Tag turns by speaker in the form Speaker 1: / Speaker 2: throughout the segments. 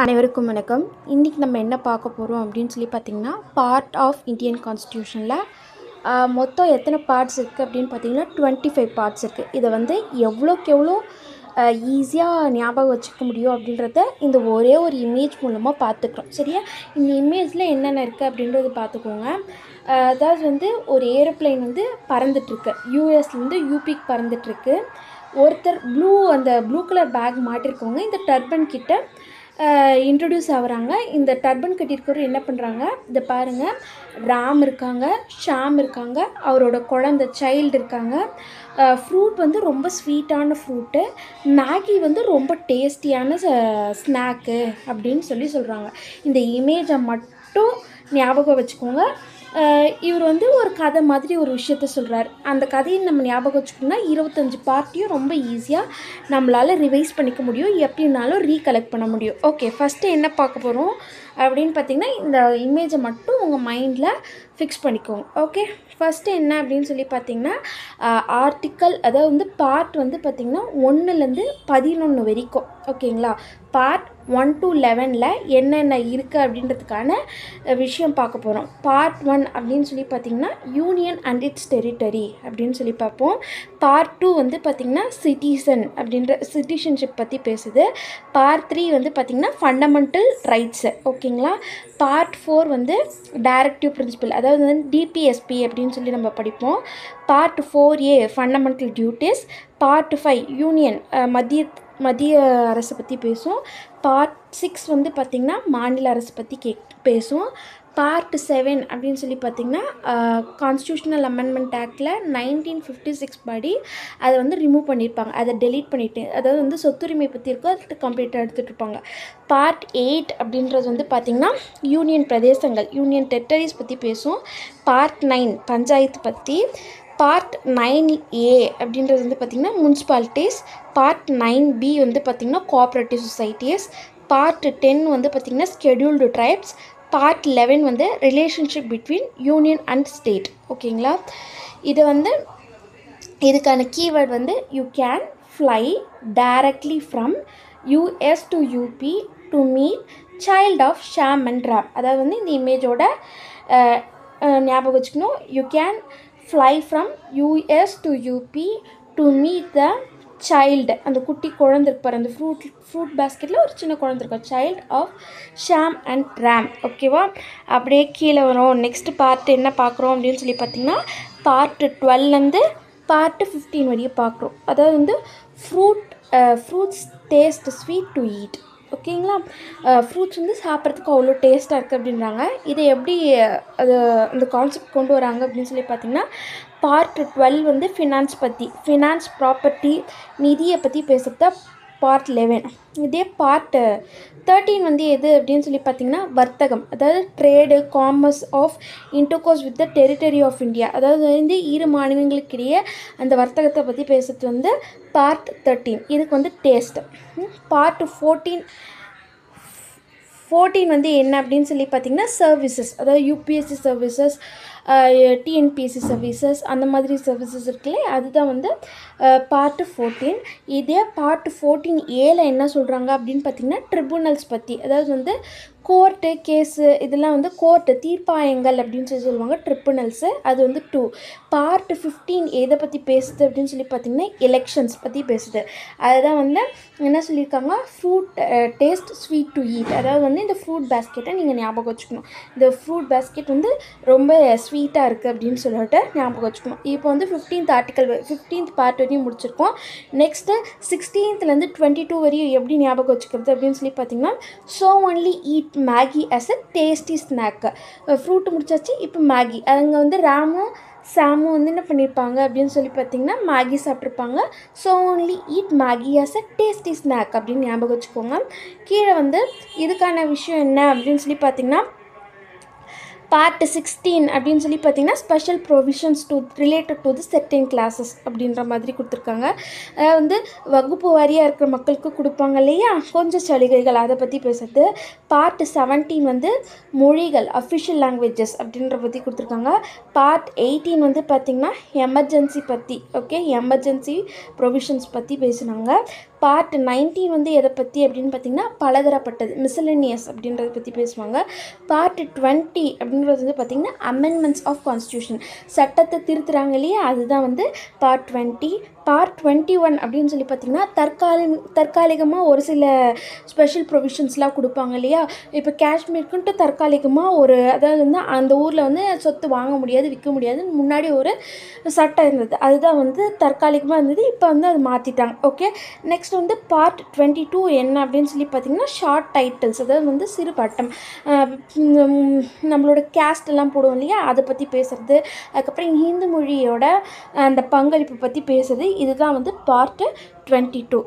Speaker 1: அனைவருக்கும் வணக்கம். இன்றைக்கி நம்ம என்ன பார்க்க போகிறோம் அப்படின்னு சொல்லி பார்த்திங்கன்னா பார்ட் ஆஃப் இந்தியன் கான்ஸ்டியூஷனில் மொத்தம் எத்தனை பார்ட்ஸ் இருக்குது அப்படின்னு பார்த்தீங்கன்னா டுவெண்ட்டி ஃபைவ் பார்ட்ஸ் இருக்குது இதை வந்து எவ்வளோக்கு எவ்வளோ ஈஸியாக ஞாபகம் வச்சுக்க முடியும் அப்படின்றத இந்த ஒரே ஒரு இமேஜ் மூலமாக பார்த்துக்குறோம். சரியா? இந்த இமேஜில் என்னென்ன இருக்குது அப்படின்றத பார்த்துக்கோங்க. அதாவது வந்து ஒரு ஏரோப்ளைன் வந்து பறந்துட்டுருக்கு. யூஎஸ்லேருந்து யூபிக்கு பறந்துட்டுருக்கு. ஒருத்தர் ப்ளூ அந்த ப்ளூ கலர் பேக் மாட்டிருக்கவங்க இந்த டர்பன் கிட்ட இன்ட்ரடியூஸ் ஆகுறாங்க. இந்த டர்பன் கட்டியிருக்கிறவர் என்ன பண்ணுறாங்க இதை பாருங்கள் ராம் இருக்காங்க ஷாம் இருக்காங்க அவரோட குழந்த சைல்டு இருக்காங்க. ஃப்ரூட் வந்து ரொம்ப ஸ்வீட்டான ஃப்ரூட்டு மேகி வந்து ரொம்ப டேஸ்டியான ஸ்நாக்கு அப்படின்னு சொல்லி சொல்கிறாங்க இந்த இமேஜை மட்டும் ஞாபகம் வச்சுக்கோங்க. இவர் வந்து ஒரு கதை மாதிரி ஒரு விஷயத்த சொல்கிறார் அந்த கதையை நம்ம ஞாபகம் வச்சுக்கணும்னா இருபத்தஞ்சி பார்ட்டியும் ரொம்ப ஈஸியாக நம்மளால் ரிவைஸ் பண்ணிக்க முடியும். எப்படினாலும் ரீகலெக்ட் பண்ண முடியும். ஓகே ஃபஸ்ட்டு என்ன பார்க்க போகிறோம் அப்படின்னு பார்த்தீங்கன்னா இந்த இமேஜை மட்டும் உங்கள் மைண்டில் ஃபிக்ஸ் பண்ணிக்கோங்க. ஓகே ஃபஸ்ட்டு என்ன அப்படின்னு சொல்லி பார்த்தீங்கன்னா ஆர்டிக்கல் அதாவது வந்து பார்ட் வந்து பார்த்திங்கன்னா ஒன்றுலேருந்து பதினொன்று வரைக்கும். ஓகேங்களா பார்ட் ஒன் டு லெவனில் என்னென்ன இருக்குது அப்படின்றதுக்கான விஷயம் பார்க்க போகிறோம் பார்ட் ஒன் அப்படின்னு சொல்லி பார்த்திங்கன்னா யூனியன் அண்ட் இட்ஸ் டெரிட்டரி அப்படின்னு சொல்லி பார்ப்போம். பார்ட் டூ வந்து பார்த்திங்கன்னா சிட்டிசன் அப்படின்ற சிட்டிசன்ஷிப் பற்றி பேசுது. பார்ட் த்ரீ வந்து பார்த்திங்கன்னா ஃபண்டமெண்டல் ரைட்ஸு ஓகேங்களா? பார்ட் ஃபோர் வந்து டைரக்டிவ் பிரின்சிபல் அதாவது வந்து டிபிஎஸ்பி அப்படின்னு சொல்லி நம்ம படிப்போம். Part four A fundamental duties part five union மத்திய மத்திய அரசை பற்றி பேசும் பார்ட் சிக்ஸ் வந்து பார்த்திங்கன்னா மாநில அரசு பற்றி கே பேசும் பார்ட் செவன் அப்படின்னு சொல்லி பார்த்திங்கன்னா கான்ஸ்டியூஷனல் அமெண்ட்மெண்ட் ஆக்டில் நைன்டீன் ஃபிஃப்டி சிக்ஸ் படி அதை வந்து ரிமூவ் பண்ணியிருப்பாங்க அதை டெலீட் பண்ணிவிட்டு அதாவது வந்து சொத்துரிமை பற்றி இருக்கோ அது கம்ப்ளீட்டாக எடுத்துகிட்டு இருப்பாங்க. பார்ட் எயிட் அப்படின்றது வந்து பார்த்திங்கன்னா யூனியன் பிரதேசங்கள் யூனியன் டெரிட்டரிஸ் பற்றி பேசும் பார்ட் நைன் பஞ்சாயத்து பற்றி பார்ட் நைன் ஏ அப்படின்றது வந்து பார்த்திங்கன்னா முன்சிபாலிட்டிஸ் பார்ட் நைன் பி வந்து பார்த்திங்கன்னா கோஆப்ரேட்டிவ் சொசைட்டிஸ் பார்ட் டென் வந்து பார்த்திங்கன்னா ஸ்கெடியூல்டு ட்ரைப்ஸ் பார்ட் லெவன் வந்து relationship between union and state ஓகேங்களா? இது வந்து இதுக்கான கீவேர்ட் வந்து you can fly directly from US to UP to meet child of Sham and Ram அதாவது வந்து இந்த இமேஜோட ஞாபகம் வச்சுக்கணும். You can fly from US to UP to meet the child அந்த குட்டி குழந்தை இருப்பார் அந்த ஃப்ரூட் ஃப்ரூட் பேஸ்கெட்டில் ஒரு சின்ன குழந்தை இருக்கும் child of Sham and Ram ஓகேவா அப்படியே கீழே வரும். நெக்ஸ்ட் பார்ட் என்ன பார்க்குறோம் அப்படின்னு சொல்லி பார்த்தீங்கன்னா பார்ட்டு டுவெல்லேருந்து பார்ட்டு ஃபிஃப்டீன் வரையும் பார்க்குறோம். அதாவது வந்து fruit fruits taste sweet to eat ஓகேங்களா? ஃப்ரூட்ஸ் வந்து சாப்பிட்றதுக்கு அவ்வளோ டேஸ்ட்டாக இருக்குது அப்படின்றாங்க. இதை எப்படி அது அந்த கான்செப்ட் கொண்டு வராங்க அப்படின்னு சொல்லி பார்த்தீங்கன்னா பார்ட் டுவெல் வந்து ஃபினான்ஸ் பற்றி ஃபினான்ஸ் ப்ராப்பர்ட்டி நிதியை பற்றி பேசுகிறத தான் பார்ட் லெவன் இதே பார்ட் தேர்ட்டீன் வந்து எது அப்படின்னு சொல்லி பார்த்தீங்கன்னா வர்த்தகம். அதாவது trade commerce of intercourse with the territory of India அதாவது வந்து இரு மாநிலங்களுக்கிடையே அந்த வர்த்தகத்தை பற்றி பேசுறது வந்து பார்ட் தேர்ட்டீன் இதுக்கு வந்து டேஸ்ட் பார்ட் ஃபோர்டீன் ஃபோர்டீன் வந்து என்ன அப்படின்னு சொல்லி பார்த்தீங்கன்னா சர்வீசஸ் அதாவது யூபிஎஸ்சி சர்வீசஸ் டிஎன்பிஎஸ்சி சர்வீசஸ் அந்த மாதிரி சர்வீசஸ் இருக்குல்ல அதுதான் வந்து பார்ட்டு ஃபோர்டீன் இதே பார்ட்டு ஃபோர்டீன் ஏல என்ன சொல்கிறாங்க அப்படின்னு பார்த்தீங்கன்னா ட்ரிபுனல்ஸ் பற்றி அதாவது வந்து கோர்ட்டு கேஸு இதெல்லாம் வந்து கோர்ட்டு தீர்ப்பாயங்கள் அப்படின்னு சொல்லி சொல்லுவாங்க ட்ரிபுனல்ஸு அது வந்து டூ பார்ட் ஃபிஃப்டீன் எதை பற்றி பேசுது அப்படின்னு சொல்லி பார்த்தீங்கன்னா எலெக்ஷன்ஸ் பற்றி பேசுது. அதுதான் வந்து என்ன சொல்லியிருக்காங்க? Fruit taste sweet to eat அதாவது வந்து இந்த ஃப்ரூட் பேஸ்கெட்டை நீங்கள் ஞாபகம் வச்சுக்கணும். இந்த ஃப்ரூட் பேஸ்கெட் வந்து ரொம்ப ஸ்வீட்டாக இருக்குது அப்படின்னு சொல்லிட்டு ஞாபகம் வச்சுக்கணும். இப்போ வந்து ஃபிஃப்டீன்த் ஆர்டிக்கல் ஃபிஃப்டீன்த் பார்ட் வரையும் முடிச்சிருக்கோம். நெக்ஸ்ட்டு சிக்ஸ்டீன்த்லேருந்து டுவெண்ட்டி டூ வரையும் எப்படி ஞாபகம் வச்சுக்கிறது அப்படின்னு சொல்லி பார்த்தீங்கன்னா so only eat Maggi as a tasty snack fruit முடிச்சாச்சு இப்போ மேகி அங்கே வந்து ராமும் சாமும் வந்து என்ன பண்ணியிருப்பாங்க அப்படின்னு சொல்லி பார்த்தீங்கன்னா Maggi சாப்பிட்ருப்பாங்க so only eat Maggi as a tasty snack அப்படின்னு ஞாபகம் வச்சுக்கோங்க. கீழே வந்து இதுக்கான விஷயம் என்ன அப்படின்னு சொல்லி பார்த்தீங்கன்னா பார்ட் சிக்ஸ்டீன் அப்படின்னு சொல்லி பார்த்தீங்கன்னா special provisions to related to the setting classes அப்படின்ற மாதிரி கொடுத்துருக்காங்க. அதாவது வந்து வகுப்பு வாரியாக இருக்கிற மக்களுக்கு கொடுப்பாங்க இல்லையா? கொஞ்சம் சலுகைகள் அதை பற்றி பேசுறது. பார்ட் செவன்டீன் வந்து மொழிகள் அஃபிஷியல் லாங்குவேஜஸ் அப்படின்ற பற்றி கொடுத்துருக்காங்க. பார்ட் எயிட்டீன் வந்து பார்த்திங்கன்னா எமர்ஜென்சி பற்றி ஓகே எமர்ஜென்சி ப்ரொவிஷன்ஸ் பற்றி பேசுனாங்க. பார்ட் நைன்டீன் வந்து எதை பற்றி அப்படின்னு பார்த்தீங்கன்னா பலதரப்பட்டது. மிசலினியஸ் அப்படின்றத பற்றி பேசுவாங்க. பார்ட் டுவெண்ட்டி அப்படின்னு அப்படின்றது வந்து பார்த்திங்கன்னா அமெண்ட்மெண்ட்ஸ் ஆஃப் கான்ஸ்டியூஷன் சட்டத்தை திருத்துறாங்க இல்லையா? அதுதான் வந்து part twenty part twenty one அப்படின்னு சொல்லி பார்த்திங்கன்னா தற்காலி தற்காலிகமாக ஒரு சில ஸ்பெஷல் ப்ரொவிஷன்ஸ்லாம் கொடுப்பாங்க இல்லையா? இப்போ காஷ்மீருக்குன்ட்டு தற்காலிகமாக ஒரு அதாவது வந்து அந்த ஊரில் வந்து சொத்து வாங்க முடியாது விற்க முடியாதுன்னு முன்னாடி ஒரு சட்டம் இருந்தது. அதுதான் வந்து தற்காலிகமாக இருந்தது இப்போ வந்து அது மாற்றிட்டாங்க ஓகே நெக்ஸ்ட் வந்து பார்ட் டுவெண்ட்டி டூ என்ன அப்படின்னு சொல்லி பார்த்திங்கன்னா ஷார்ட் டைட்டில்ஸ் அதாவது வந்து சிறு பட்டம். நம்மளோட கேஸ்ட் எல்லாம் போடுவோம் இல்லையா? அதை பற்றி பேசுகிறது அதுக்கப்புறம் ஹிந்து மொழியோட அந்த பங்களிப்பு பற்றி பேசுகிறது இதுதான் வந்து பார்ட்டு டுவெண்ட்டி டூ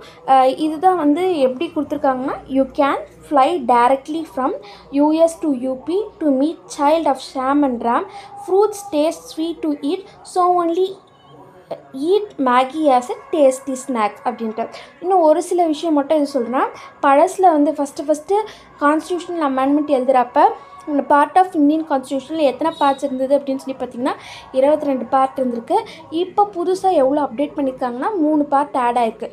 Speaker 1: இதுதான் வந்து எப்படி கொடுத்துருக்காங்கன்னா you can fly directly from US to UP to meet child of Sham and Ram fruits taste sweet to eat so only eat Maggi as a tasty snack அப்படின்ட்டு. இன்னும் ஒரு சில விஷயம் மட்டும் இது சொல்கிறேன் பழசில் வந்து ஃபஸ்ட்டு ஃபஸ்ட்டு கான்ஸ்டியூஷனல் அமெண்ட்மெண்ட் எழுதுகிறப்ப இந்த பார்ட் ஆஃப் இந்தியன் கான்ஸ்டியூஷனில் எத்தனை பார்ட்ஸ் இருந்தது அப்படின்னு சொல்லி பார்த்தீங்கன்னா இருபத்தி ரெண்டு பார்ட் இருந்திருக்கு. இப்போ புதுசாக எவ்வளோ அப்டேட் பண்ணியிருக்காங்கன்னா மூணு பார்ட் ஆட் ஆயிருக்கு.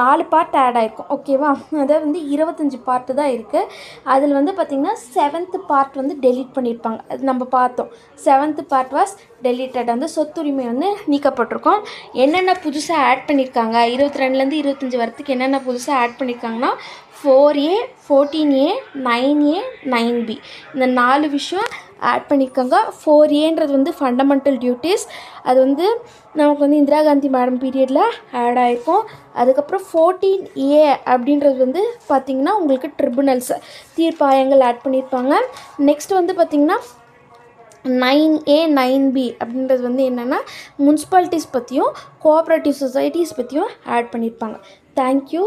Speaker 1: நாலு பார்ட் ஆட் ஆயிருக்கும் ஓகேவா அதாவது வந்து இருபத்தஞ்சி பார்ட்டு தான் இருக்குது அதில் வந்து பார்த்திங்கன்னா செவன்த்து பார்ட் வந்து டெலீட் பண்ணியிருப்பாங்க அது நம்ம பார்த்தோம். செவன்த்து பார்ட் வாஸ் டெலீட்டட் வந்து சொத்துரிமை வந்து நீக்கப்பட்டிருக்கும். என்னென்ன புதுசாக ஆட் பண்ணியிருக்காங்க இருபத்தி ரெண்டுலேருந்து இருபத்தஞ்சி வரத்துக்கு என்னென்ன புதுசாக ஆட் பண்ணியிருக்காங்கன்னா four A fourteen A nine A nine B இந்த நாலு விஷயம் ஆட் பண்ணியிருக்காங்க ஃபோர் ஏன்றது வந்து ஃபண்டமெண்டல் டியூட்டிஸ் அது வந்து நமக்கு வந்து இந்திரா காந்தி மேடம் பீரியடில் ஆட் ஆகிருக்கும் அதுக்கப்புறம் ஃபோர்டீன் ஏ அப்படின்றது வந்து பார்த்திங்கன்னா உங்களுக்கு ட்ரிபுனல்ஸ் தீர்ப்பாயங்கள் ஆட் பண்ணியிருப்பாங்க நெக்ஸ்ட் வந்து பார்த்திங்கன்னா நைன் ஏ நைன் பி அப்படின்றது வந்து என்னென்னா முனிசிபாலிட்டிஸ் பற்றியும் கோஆப்ரேட்டிவ் சொசைட்டிஸ் பற்றியும் ஆட் பண்ணியிருப்பாங்க தேங்க்யூ